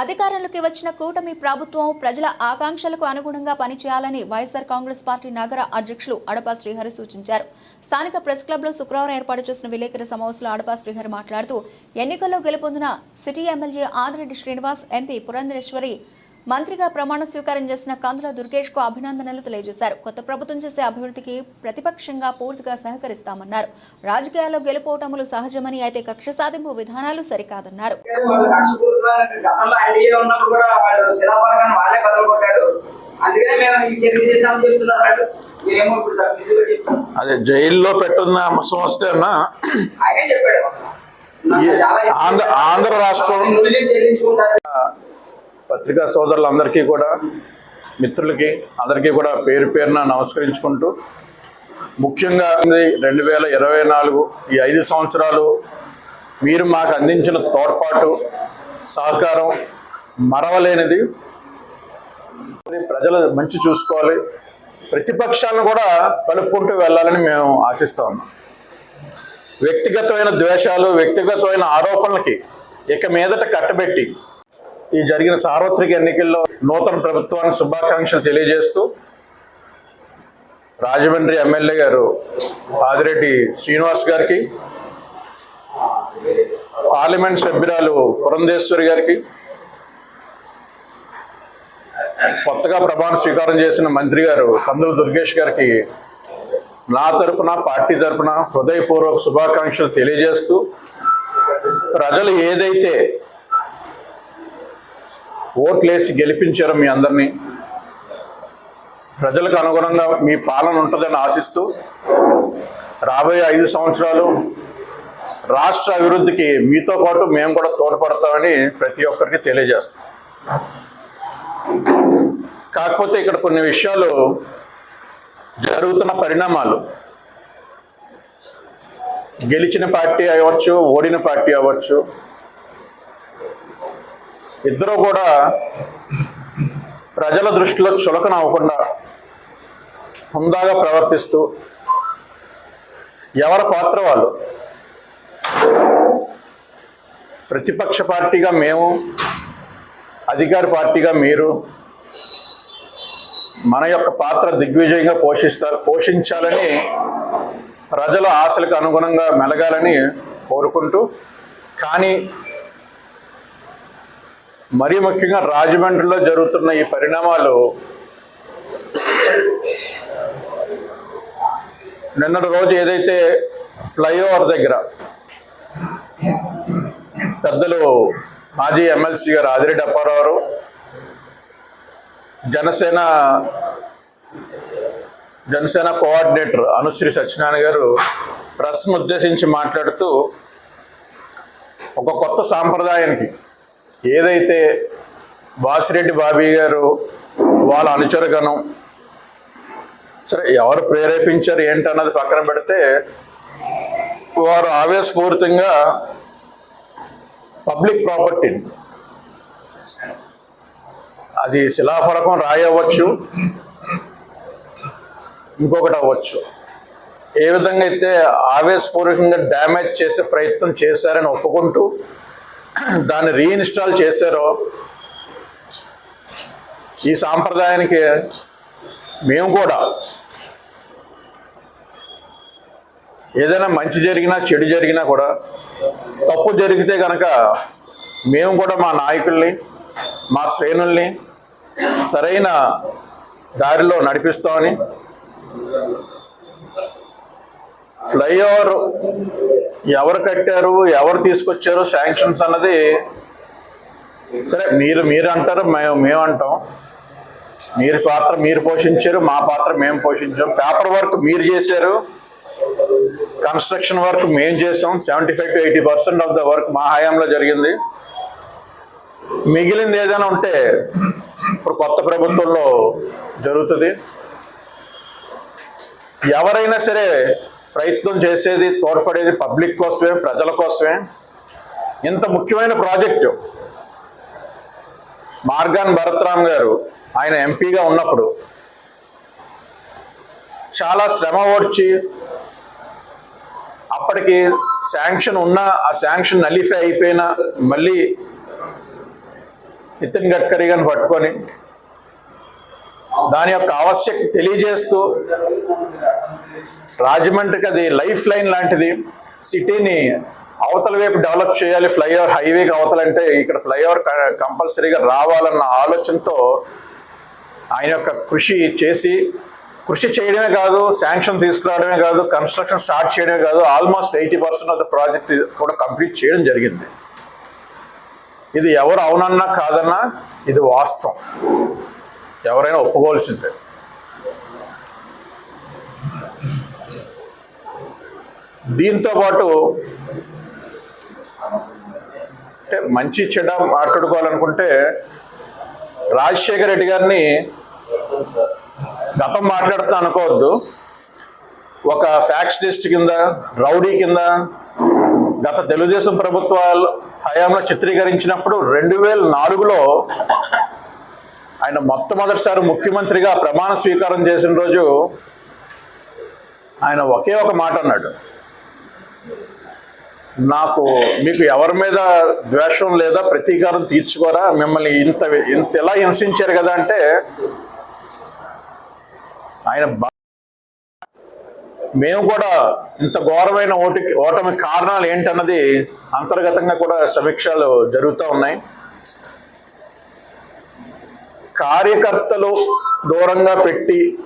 అధికారంలోకి వచ్చిన కూటమి ప్రభుత్వం ప్రజల ఆకాంక్షలకు అనుగుణంగా పనిచేయాలని వైఎస్ఆర్ కాంగ్రెస్ పార్టీ నగర అధ్యక్షులు అడపా శ్రీహరి సూచించారు. స్థానిక ప్రెస్ క్లబ్లో శుక్రవారం ఏర్పాటు చేసిన విలేకరుల సమావేశంలో అడపా శ్రీహరి మాట్లాడుతూ ఎన్నికల్లో గెలుపొందిన city MLA Adireddy Srinivas MP Purandeswari మంత్రిగా ప్రమాణ స్వీకారం చేసిన కందుల దుర్గేష్కు అభినందనలు తెలియజేశారు. కొత్త ప్రభుత్వం చేసే అభివృద్ధికి ప్రతిపక్షంగా పూర్తిగా సహకరిస్తామన్నారు. రాజకీయాల్లో గెలుపోవటములు సహజమని అయితే కక్ష సాధింపు విధానాలు సరికాదన్నారు. అదే జైల్లో పెట్టున్న చాలా ఆంధ్ర రాష్ట్రం పత్రికా సోదరులందరికీ కూడా మిత్రులకి అందరికీ కూడా పేరు పేరున నమస్కరించుకుంటూ ముఖ్యంగా రెండు వేల ఇరవై నాలుగు ఈ ఐదు సంవత్సరాలు మీరు మాకు అందించిన తోడ్పాటు సహకారం మరవలేనిది. ప్రజలు మంచి చూసుకోవాలి. ప్రతిపక్షాలను కూడా కలుపుకుంటూ వెళ్ళాలని మేము ఆశిస్తా ఉన్నాం. వ్యక్తిగతమైన ద్వేషాలు వ్యక్తిగతమైన ఆరోపణలకి ఇక మీదట కట్టబెట్టి ఈ జరిగిన సార్వత్రిక ఎన్నికల్లో నూతన ప్రభుత్వానికి శుభాకాంక్షలు తెలియజేస్తూ రాజమండ్రి ఎమ్మెల్యే గారు ఆదిరెడ్డి శ్రీనివాస్ గారికి పార్లమెంట్ సభ్యురాలు పురంధేశ్వరి గారికి కొత్తగా ప్రమాణ స్వీకారం చేసిన మంత్రి గారు కందుల దుర్గేష్ గారికి నా తరపున పార్టీ తరపున హృదయపూర్వక శుభాకాంక్షలు తెలియజేస్తూ ప్రజలు ఏదైతే ఓట్లేసి గెలిపించారు మీ అందరినీ. ప్రజలకు అనుగుణంగా మీ పాలన ఉంటుందని ఆశిస్తూ రాబోయే ఐదు సంవత్సరాలు రాష్ట్ర అభివృద్ధికి మీతో పాటు మేము కూడా తోడ్పడతామని ప్రతి ఒక్కరికి తెలియజేస్తాం కాకపోతే ఇక్కడ కొన్ని విషయాలు జరుగుతున్న పరిణామాలు. గెలిచిన పార్టీ అవ్వచ్చు ఓడిన పార్టీ అవ్వచ్చు ఇద్దరు కూడా ప్రజల దృష్టిలో చులకన అవ్వకుండా హుందాగా ప్రవర్తిస్తూ ఎవరి పాత్ర వాళ్ళు? ప్రతిపక్ష పార్టీగా మేము అధికార పార్టీగా మీరు మన యొక్క పాత్ర దిగ్విజయంగా పోషిస్తారు పోషించాలని ప్రజల ఆశలకు అనుగుణంగా మెలగాలని కోరుకుంటూ కానీ మరీ ముఖ్యంగా రాజమండ్రిలో జరుగుతున్న ఈ పరిణామాలు నిన్నటి రోజు ఏదైతే ఫ్లైఓవర్ దగ్గర పెద్దలు మాజీ ఎమ్మెల్సీ గారు ఆదిరెడ్డి అప్పారావు జనసేన జనసేన కోఆర్డినేటర్ అనుశ్రీ సత్యనారాయణ గారు ప్రెస్ను ఉద్దేశించి మాట్లాడుతూ ఒక కొత్త సాంప్రదాయానికి ఏదైతే వాసిరెడ్డి బాబీ గారు వాళ్ళ అనుచరగణం సరే ఎవరు ప్రేరేపించారు ఏంటన్నది పక్కన పెడితే వారు ఆవేశపూరితంగా పబ్లిక్ ప్రాపర్టీని అది శిలాఫలకం రాయవచ్చు ఇంకొకటి అవ్వచ్చు. ఏ విధంగా అయితే ఆవేశపూర్వకంగా డ్యామేజ్ చేసే ప్రయత్నం చేశారని ఒప్పుకుంటూ దాన్ని రీఇన్స్టాల్ చేశారో ఈ సాంప్రదాయానికి మేము కూడా ఏదైనా మంచి జరిగినా చెడు జరిగినా కూడా తప్పు జరిగితే కనుక మేము కూడా మా నాయకుల్ని మా శ్రేణుల్ని సరైన దారిలో నడిపిస్తామని ఫ్లైఓవర్ ఎవరు కట్టారు ఎవరు తీసుకొచ్చారు శాంక్షన్స్ అన్నది సరే మీరు మీరు అంటారు మేము మేము అంటాం. మీరు పాత్ర మీరు పోషించారు మా పాత్ర మేము పోషించాం. పేపర్ వర్క్ మీరు చేశారు కన్స్ట్రక్షన్ వర్క్ మేము చేసాం seventy five to eighty percent of the work మా హయాంలో జరిగింది. మిగిలింది ఏదైనా ఉంటే ఇప్పుడు కొత్త ప్రభుత్వంలో జరుగుతుంది. ఎవరైనా సరే ప్రయత్నం చేసేది తోడ్పడేది పబ్లిక్ కోసమే ప్రజల కోసమే. ఇంత ముఖ్యమైన ప్రాజెక్టు. మార్గాన్ భరత్రామ్ గారు ఆయన ఎంపీగా ఉన్నప్పుడు చాలా శ్రమ ఓడ్చి అప్పటికి శాంక్షన్ ఉన్నా ఆ శాంక్షన్ నలిఫై అయిపోయినా మళ్ళీ నితిన్ గడ్కరీ గారిని పట్టుకొని దాని యొక్క ఆవశ్యకత తెలియజేస్తూ రాజమండ్రికి అది లైఫ్ లైన్ లాంటిది. సిటీని అవతల వైపు డెవలప్ చేయాలి ఫ్లైఓవర్ హైవేకి అవతలంటే ఇక్కడ ఫ్లైఓవర్ కంపల్సరీగా రావాలన్న ఆలోచనతో ఆయన యొక్క కృషి చేసి కృషి చేయడమే కాదు శాంక్షన్ తీసుకురావడమే కాదు కన్స్ట్రక్షన్ స్టార్ట్ చేయడమే కాదు almost eighty percent of the project కూడా కంప్లీట్ చేయడం జరిగింది. ఇది ఎవరు అవునన్నా కాదన్నా ఇది వాస్తవం. ఎవరైనా ఒప్పుకోవాల్సిందే. దీంతో పాటు అంటే మంచి చెడ్డ మాట్లాడుకోవాలనుకుంటే రాజశేఖర రెడ్డి గారిని గతం మాట్లాడుతా అనుకోవద్దు. ఒక ఫ్యాక్షనిస్ట్ కింద రౌడీ కింద గత తెలుగుదేశం ప్రభుత్వాలు హయాంలో చిత్రీకరించినప్పుడు రెండు వేల నాలుగులో ఆయన మొట్టమొదటిసారి ముఖ్యమంత్రిగా ప్రమాణ స్వీకారం చేసిన రోజు ఆయన ఒకే ఒక మాట అన్నాడు. నాకు మీకు ఎవరి మీద ద్వేషం లేదా ప్రతీకారం తీర్చుకోరా? మిమ్మల్ని ఇంత ఇంత ఎలా హింసించారు కదా అంటే ఆయన మేము కూడా ఇంత ఘోరమైన ఓటికి ఓటమి కారణాలు ఏంటన్నది అంతర్గతంగా కూడా సమీక్షలు జరుగుతూ ఉన్నాయి. కార్యకర్తలు దూరంగా పెట్టి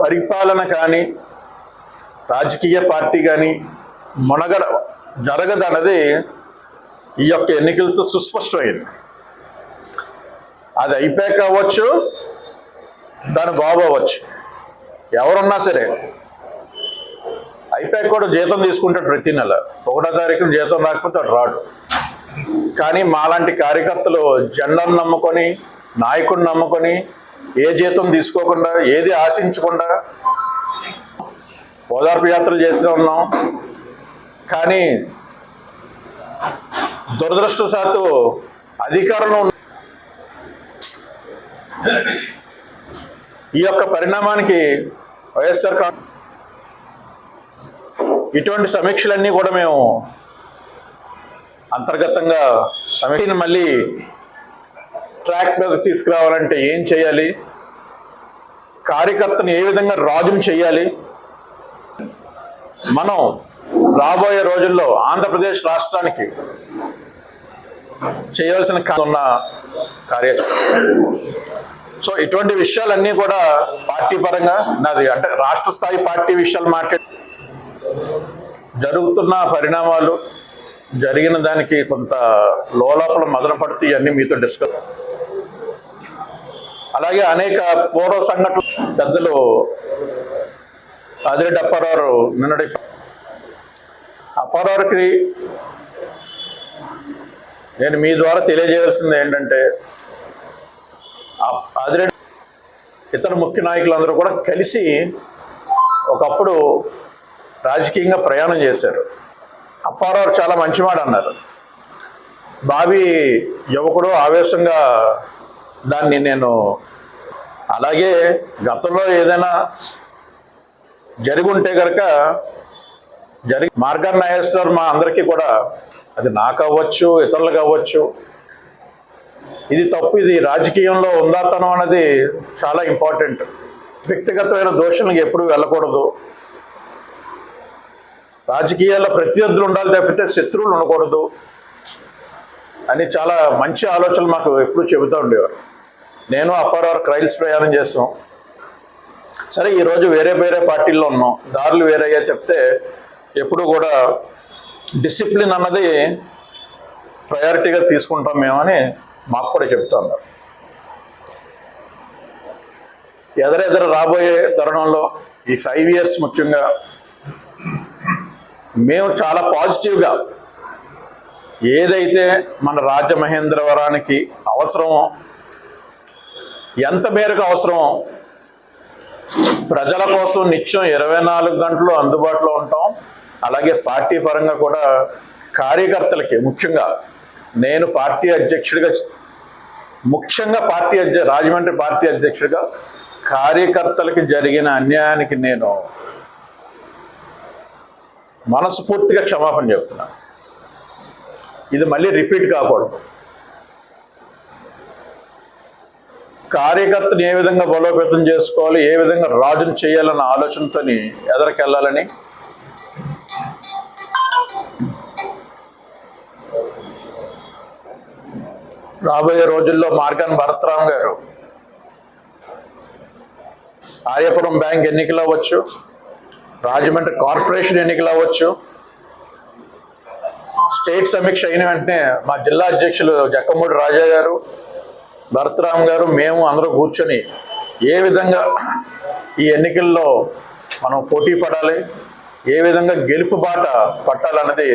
పరిపాలన కానీ రాజకీయ పార్టీ కానీ మునగడ జరగదన్నది ఈ యొక్క ఎన్నికలతో సుస్పష్టమైంది. అది అయిపోయాక అవ్వచ్చు దాని బాబు అవ్వచ్చు. ఎవరున్నా సరే అయిపోయాక కూడా జీతం తీసుకుంటాడు ప్రతి నెల. ఒకటో తారీఖున జీతం రాకపోతే అటు రాడు. కానీ మాలాంటి కార్యకర్తలు జెండాను నమ్ముకొని నాయకుడిని నమ్ముకొని ఏ జీతం తీసుకోకుండా ఏది ఆశించకుండా ఓదార్పు యాత్రలు చేస్తూ ఉన్నాం. కానీ దురదృష్టవశాత్తు అధికారంలో ఈ యొక్క పరిణామానికి వైఎస్ఆర్ కాంగ్రెస్ ఇటువంటి సమీక్షలన్నీ కూడా మేము అంతర్గతంగా సమీక్షను మళ్ళీ ట్రాక్ మీద తీసుకురావాలంటే ఏం చేయాలి? కార్యకర్తను ఏ విధంగా రాజును చేయాలి? మనం రాబోయే రోజుల్లో ఆంధ్రప్రదేశ్ రాష్ట్రానికి చేయాల్సిన ఉన్న కార్యాచరణ. సో ఇటువంటి విషయాలన్నీ కూడా పార్టీ పరంగా నాది అంటే రాష్ట్ర స్థాయి పార్టీ విషయాలు మాట్లాడి జరుగుతున్న పరిణామాలు జరిగిన దానికి కొంత లోలోపల మదన పడుతూ ఇవన్నీ మీతో డిస్కస్ అలాగే అనేక పూర్వ సంఘటనలు పెద్దలు అదిరెడ్డి అప్పారావు నిన్నటి అప్పారావుకి నేను మీ ద్వారా తెలియజేయాల్సింది ఏంటంటే ఆ- అదిరెడ్డి ఇతర ముఖ్య నాయకులందరూ కూడా కలిసి ఒకప్పుడు రాజకీయంగా ప్రయాణం చేశారు. అప్పారావు చాలా మంచి మాట అన్నారు. బావి యువకుడు ఆవేశంగా దాన్ని నేను అలాగే గతంలో ఏదైనా జరిగి ఉంటే కనుక జరిగి మార్గాన్ని నాగేశ్వర్ మా అందరికీ కూడా అది నాకు అవ్వచ్చు ఇతరులకు అవ్వచ్చు. ఇది తప్పు ఇది రాజకీయంలో ఉందాతనం అనేది చాలా ఇంపార్టెంట్. వ్యక్తిగతమైన దోషణలకు ఎప్పుడూ వెళ్ళకూడదు. రాజకీయాల్లో ప్రత్యర్థులు ఉండాలి తప్పితే శత్రువులు ఉండకూడదు అని చాలా మంచి ఆలోచనలు మాకు ఎప్పుడు చెబుతూ ఉండేవారు. నేను అప్పారావు క్రైల్స్ ప్రయాణం చేస్తాం సరే ఈరోజు వేరే వేరే పార్టీల్లో ఉన్నాం. దారులు వేరేగా చెప్తే ఎప్పుడు కూడా డిసిప్లిన్ అన్నది ప్రయారిటీగా తీసుకుంటాం మేమని మాకు కూడా చెప్తా ఉన్నారు. ఎదరెదర రాబోయే తరుణంలో ఈ ఫైవ్ ఇయర్స్ ముఖ్యంగా మేము చాలా పాజిటివ్గా ఏదైతే మన రాజమహేంద్రవరానికి అవసరమో ఎంత మేరకు అవసరమో ప్రజల కోసం నిత్యం ఇరవై నాలుగు గంటలు అందుబాటులో ఉంటాం. అలాగే పార్టీ పరంగా కూడా కార్యకర్తలకి ముఖ్యంగా నేను పార్టీ అధ్యక్షుడిగా ముఖ్యంగా పార్టీ అధ్య రాజమండ్రి పార్టీ అధ్యక్షుడిగా కార్యకర్తలకి జరిగిన అన్యాయానికి నేను మనస్ఫూర్తిగా క్షమాపణ చెప్తున్నాను ఇది మళ్ళీ రిపీట్ కాకూడదు. కార్యకర్తను ఏ విధంగా బలోపేతం చేసుకోవాలి ఏ విధంగా రాజును చేయాలన్న ఆలోచనతోని ఎదరికెళ్ళాలని రాబోయే రోజుల్లో మార్గన్ భరత్రామ్ గారు. ఆర్యపురం బ్యాంక్ ఎన్నికలు అవ్వచ్చు. రాజమండ్రి కార్పొరేషన్ ఎన్నికలు అవ్వచ్చు. స్టేట్ సమీక్ష అయిన వెంటనే మా జిల్లా అధ్యక్షులు జక్కమూడి రాజా గారు భరత్రామ్ గారు మేము అందరూ కూర్చొని ఏ విధంగా ఈ ఎన్నికల్లో మనం పోటీ పడాలి ఏ విధంగా గెలుపు బాట పట్టాలన్నది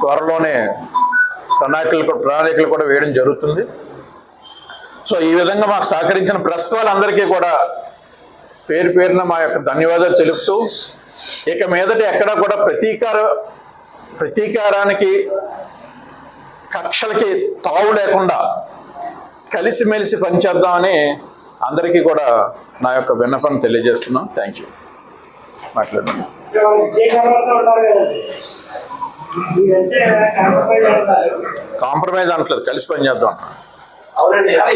త్వరలోనే ప్రణాళికలు ప్రణాళికలు కూడా వేయడం జరుగుతుంది. సో ఈ విధంగా మాకు సహకరించిన ప్రెస్ వాళ్ళందరికీ కూడా పేరు పేరున మా యొక్క ధన్యవాదాలు తెలుపుతూ ఇక మీదట ఎక్కడ కూడా ప్రతీకార ప్రతీకారానికి కక్షలకి తావు లేకుండా కలిసిమెలిసి పనిచేద్దామని అందరికీ కూడా నా యొక్క విన్నపం తెలియజేస్తున్నాం. Thank you. మాట్లాడండి కాంప్రమైజ్ అనట్లేదు కలిసి పనిచేద్దాం అవునండి.